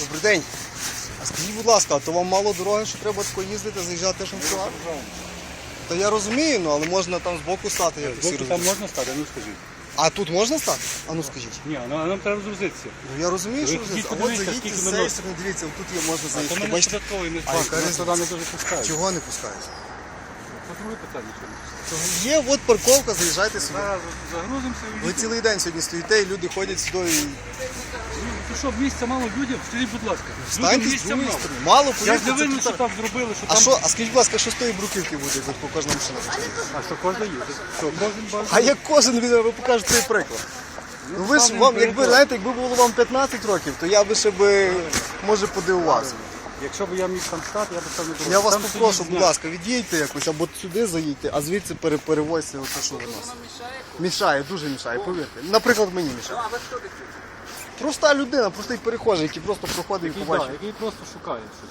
Добрий день. А скажіть, будь ласка, а то вам мало дороги, що треба тако їздити, заїжджати шанцювати? Та я розумію, ну але можна там збоку стати, як всі Боку там розуміють. можна стати, ну скажіть. А тут можна стати? А ну скажіть. Ні, ну, а нам треба зрозумітися. Ну я розумію, що ви А от подивіться, заїдьте скільки з цієї сторони, дивіться, тут є, можна А то заїхати. мене Бачите, податковий не А пускає. яка Мене різниця? не дуже пускають. чого не пускають? Це друге питання. що не пускають. Є, от парковка, заїжджайте сюди. Зараз загрузимося і Ви цілий день сьогодні стоїте, і люди ходять сюди і Ну місця мало людям? Скажіть, будь ласка. Встаньте Людям з місця другої мало. сторони. Мало Я ж не винен, що так. так зробили, що А там... що, а скажіть, будь ласка, що з тої бруківки буде, як по кожному машина? А що кожен їде? Що, кожен бачить? А як кожен відео, ви покажете цей приклад. Ну ви ж вам, якби знаєте, якби було вам 15 років, то я би ще би може подивувався. Якщо б я міг там стати, я б там не думав. Я вас Там попрошу, будь ласка, від'їдьте якось, або сюди заїдьте, а звідси пере- перевозьте оце, що ви нас. Мішає, дуже мішає, повірте. Наприклад, мені мішає. Проста людина, простий перехожий, який просто проходить і Який, да, побачив. який просто шукає щось.